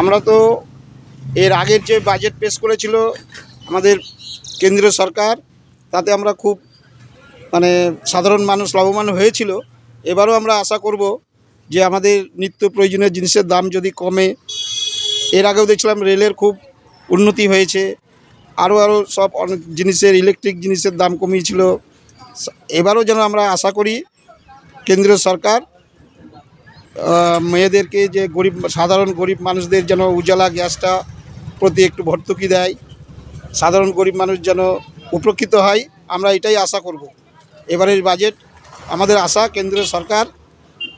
আমরা তো এর আগের যে বাজেট পেশ করেছিল আমাদের কেন্দ্রীয় সরকার, তাতে আমরা খুব মানে সাধারণ মানুষ লাভবান হয়েছিল। এবারও আমরা আশা করব যে আমাদের নিত্য প্রয়োজনীয় জিনিসের দাম যদি কমে, এর আগেও দেখছিলাম রেলের খুব উন্নতি হয়েছে আরও আরও সব অনেক জিনিসের ইলেকট্রিক জিনিসের দাম কমিয়েছিল। এবারও যেন আমরা আশা করি কেন্দ্রীয় সরকার মেয়েদেরকে যে গরিব, সাধারণ গরিব মানুষদের যেন উজালা গ্যাসটা প্রতি একটু ভর্তুকি দেয়, সাধারণ গরিব মানুষ যেন উপকৃত হয়, আমরা এটাই আশা করব। এবারের বাজেট আমাদের আশা কেন্দ্রীয় সরকার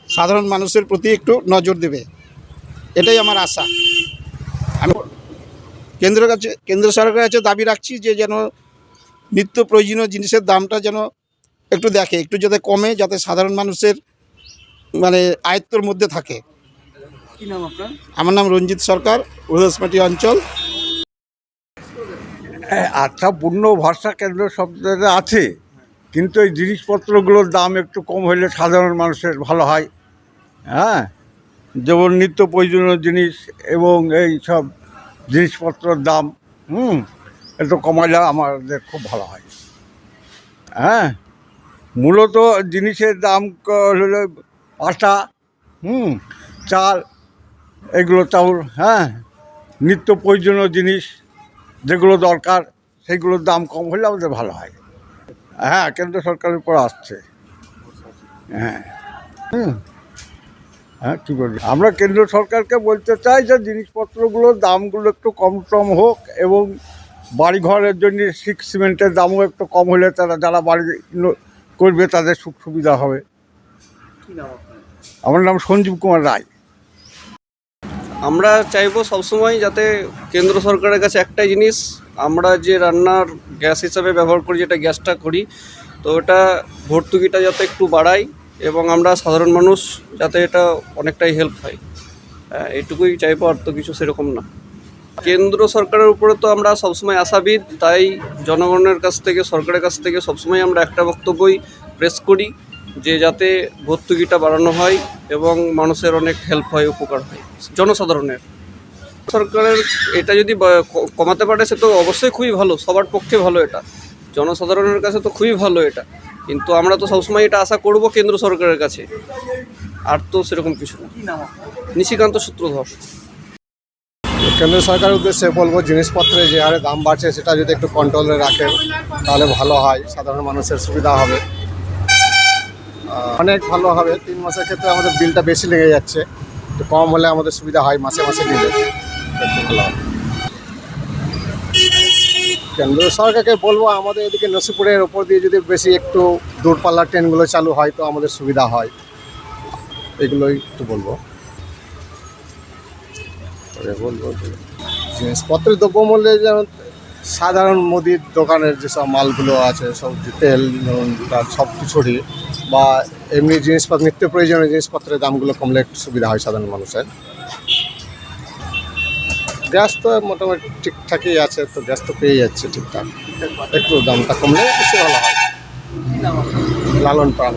সাধারণ মানুষের প্রতি একটু নজর দেবে। এটাই আমার আশা। আমি কেন্দ্র কাছে, কেন্দ্র সরকারের কাছে দাবি রাখছি যে যেন নিত্য প্রয়োজনীয় জিনিসের দামটা যেন একটু দেখে, একটু যাতে কমে, যাতে সাধারণ মানুষের মানে আয়ত্তর মধ্যে থাকে। কি নাম আপনার? আমার নাম রঞ্জিত সরকার উদয়সমাটি অঞ্চল। আচ্ছা পূর্ণ ভরসা কেন্দ্র সব আছে কিন্তু এই জিনিসপত্রগুলোর দাম একটু কম হলে সাধারণ মানুষের ভালো হয়। হ্যাঁ যেমন নিত্য প্রয়োজনীয় জিনিস এবং এই সব জিনিসপত্রের দাম হুম একটু কমালে আমাদের খুব ভালো হয়। হ্যাঁ মূলত জিনিসের দাম হলো আটা, হুম, চাল, এগুলো চাউল হ্যাঁ নিত্য প্রয়োজনীয় জিনিস যেগুলো দরকার সেগুলোর দাম কম হলে আমাদের ভালো হয়। হ্যাঁ কেন্দ্র সরকারের উপর আসছে। হ্যাঁ হুম হ্যাঁ কী বলবি? আমরা কেন্দ্র সরকারকে বলতে চাই যে জিনিসপত্রগুলোর দামগুলো একটু কম টম হোক এবং বাড়ি ঘরের জন্য সিক্স সিমেন্টের দামও একটু কম হলে তারা, যারা বাড়ি করবে তাদের সুখ সুবিধা হবে আমার নাম সঞ্জীব কুমার রায়। আমরা চাইব সবসময় যাতে কেন্দ্র সরকারের কাছে একটাই জিনিস আমরা যে রান্নার গ্যাস হিসাবে ব্যবহার করি যেটা গ্যাসটা করি তো ওটা ভর্তুকিটা যাতে একটু বাড়াই এবং আমরা সাধারণ মানুষ যাতে এটা অনেকটাই হেল্প হয়। হ্যাঁ, এইটুকুই চাইব আর তো কিছু সেরকম না। কেন্দ্র সরকারের উপরে তো আমরা সবসময় আশাবিদ তাই জনগণের কাছ থেকে সরকারের কাছ থেকে সবসময় আমরা একটা বক্তব্যই প্রেস করি। যে যাতে ভর্তুকিটা বাড়ানো হয় এবং মানুষের অনেক হেল্প হয় উপকার হয় জনসাধারণের। সরকারের এটা যদি কমাতে পারে সে তো অবশ্যই খুবই ভালো সবার পক্ষে ভালো এটা। জনসাধারণের কাছে তো খুবই ভালো এটা। কিন্তু আমরা তো সবসময় এটা আশা করব কেন্দ্র সরকারের কাছে। আর তো সেরকম কিছু না। নিশিকান্ত সূত্রধর কেন্দ্র সরকারের উদ্দেশ্যে বলব জিনিসপত্রের যে হারে দাম বাড়ছে সেটা যদি একটু কন্ট্রোলে রাখে তাহলে ভালো হয়। সাধারণ মানুষের সুবিধা হবে। অনেক ভালো হবে, তিন মাসের ক্ষেত্রে আমাদের বিলটা বেশি লেগে যাচ্ছে। তো কম হলে আমাদের সুবিধা হয় মাসে মাসে দিলে কেন্দ্র সরকারকে বলব, আমাদের এদিকে নসিপুরের ওপর দিয়ে যদি বেশি একটু দূরপাল্লার ট্রেনগুলো চালু হয় তো আমাদের সুবিধা হয়। এগুলোই একটু বলব। বলব জিনিসপত্রের দ্রব্যমূল্যে যেমন সাধারণ মুদির দোকানের যেসব মালগুলো আছে সব তেল তার সব কিছুরই বা এমনি জিনিসপত্র, নিত্য প্রয়োজনীয় জিনিসপত্রের দামগুলো কমলে একটু সুবিধা হয় সাধারণ মানুষের। গ্যাস তো মোটামুটি ঠিকঠাকই আছে, তো গ্যাস তো পেয়ে যাচ্ছে ঠিকঠাক। একটু দামটা কমলে বেশি ভালো হয়। লালন পাড়া